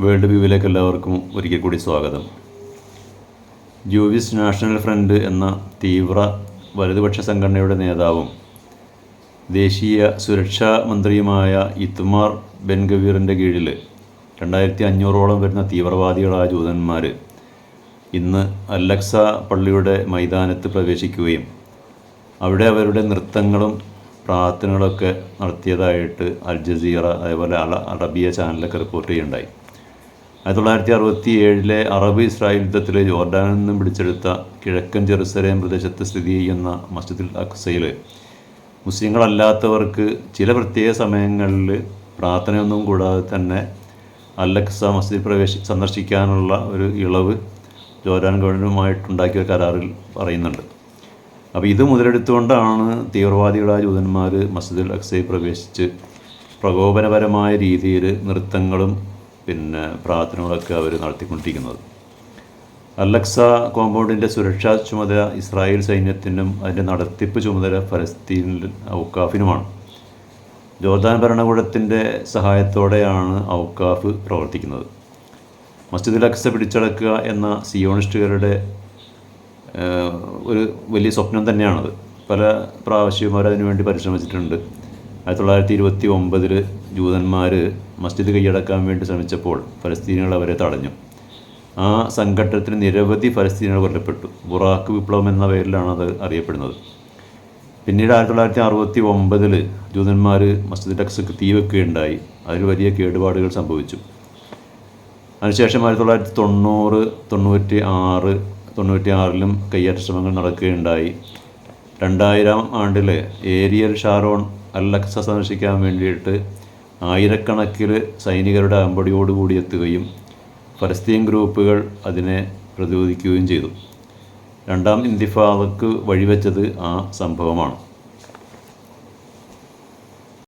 World വ്യൂവിലേക്ക് എല്ലാവർക്കും ഒരിക്കൽ കൂടി സ്വാഗതം. ജൂവിസ് നാഷണൽ ഫ്രണ്ട് എന്ന തീവ്ര വലതുപക്ഷ സംഘടനയുടെ നേതാവും ദേശീയ സുരക്ഷാ മന്ത്രിയുമായ ഇത്തുമാർ ബെൻഗവീറിന്റെ കീഴിൽ രണ്ടായിരത്തി അഞ്ഞൂറോളം വരുന്ന തീവ്രവാദികളായ ജൂതന്മാർ ഇന്ന് അലക്സ പള്ളിയുടെ മൈതാനത്ത് പ്രവേശിക്കുകയും അവിടെ അവരുടെ നൃത്തങ്ങളും പ്രാർത്ഥനകളൊക്കെ നടത്തിയതായിട്ട് അൽ ജസീറ അതേപോലെ അറബിയ ചാനലൊക്കെ റിപ്പോർട്ട് ചെയ്യുണ്ടായി ആയിരത്തി തൊള്ളായിരത്തി അറുപത്തി ഏഴിലെ അറബ് ഇസ്രായേൽ യുദ്ധത്തിലെ ജോർഡാനിൽ നിന്നും പിടിച്ചെടുത്ത കിഴക്കൻ ജെറുസലേം പ്രദേശത്ത് സ്ഥിതി ചെയ്യുന്ന മസ്ജിദുൽ അക്സയിൽ. മുസ്ലിങ്ങളല്ലാത്തവർക്ക് ചില പ്രത്യേക സമയങ്ങളിൽ പ്രാർത്ഥനയൊന്നും കൂടാതെ തന്നെ അല്ലക്സ മസ്ജിദ് പ്രവേശി സന്ദർശിക്കാനുള്ള ഒരു ഇളവ് ജോർഡാൻ ഗവൺമെന്റുമായിട്ടുണ്ടാക്കിയ കരാറിൽ പറയുന്നുണ്ട്. അപ്പോൾ ഇത് മുതലെടുത്തുകൊണ്ടാണ് തീവ്രവാദികളായ ജൂതന്മാർ മസ്ജിദുൽ അക്സയിൽ പ്രവേശിച്ച് പ്രകോപനപരമായ രീതിയിൽ നൃത്തങ്ങളും പിന്നെ പ്രാർത്ഥനകളൊക്കെ അവർ നടത്തിക്കൊണ്ടിരിക്കുന്നത്. അലക്സ കോമ്പൗണ്ടിന്റെ സുരക്ഷാ ചുമതല ഇസ്രായേൽ സൈന്യത്തിനും അതിന്റെ നടത്തിപ്പ് ചുമതല ഫലസ്തീനിൽ ഔക്കാഫിനുമാണ് ജോർദാൻ ഭരണകൂടത്തിന്റെ സഹായത്തോടെയാണ് ഔക്കാഫ് പ്രവർത്തിക്കുന്നത്. മസ്ജിദ് അക്സ പിടിച്ചടക്കുക എന്ന സിയോണിസ്റ്റുകാരുടെ ഒരു വലിയ സ്വപ്നം തന്നെയാണത്. പല പ്രാവശ്യവും അവർ അതിനു വേണ്ടി പരിശ്രമിച്ചിട്ടുണ്ട്. ആയിരത്തി തൊള്ളായിരത്തി ഇരുപത്തി ഒമ്പതിൽ ജൂതന്മാർ മസ്ജിദ് കൈയടക്കാൻ വേണ്ടി ശ്രമിച്ചപ്പോൾ ഫലസ്തീനികൾ അവരെ തടഞ്ഞു. ആ സംഘട്ടനത്തിന് നിരവധി ഫലസ്തീനികൾ കൊല്ലപ്പെട്ടു. ബുറാക്ക് വിപ്ലവം എന്ന പേരിലാണ് അത് അറിയപ്പെടുന്നത്. പിന്നീട് ആയിരത്തി തൊള്ളായിരത്തി അറുപത്തി ഒമ്പതിൽ ജൂതന്മാർ മസ്ജിദ് അക്സക്ക് തീ വെക്കുകയുണ്ടായി. അതിൽ വലിയ കേടുപാടുകൾ സംഭവിച്ചു. അതിനുശേഷം ആയിരത്തി തൊള്ളായിരത്തി തൊണ്ണൂറ് തൊണ്ണൂറ്റി ആറ് തൊണ്ണൂറ്റി ആറിലും കയ്യേറ്റ ശ്രമങ്ങൾ നടക്കുകയുണ്ടായി. രണ്ടായിരം ആണ്ടിൽ ഏരിയൽ ഷാരോൺ അല്ലക്സ സന്ദർശിക്കാൻ വേണ്ടിയിട്ട് ആയിരക്കണക്കിന് സൈനികരുടെ അമ്പടിയോടുകൂടി എത്തുകയും ഫലസ്തീൻ ഗ്രൂപ്പുകൾ അതിനെ പ്രതിരോധിക്കുകയും ചെയ്തു. രണ്ടാം ഇന്തിഫാദക്ക് വഴിവെച്ചത് ആ സംഭവമാണ്.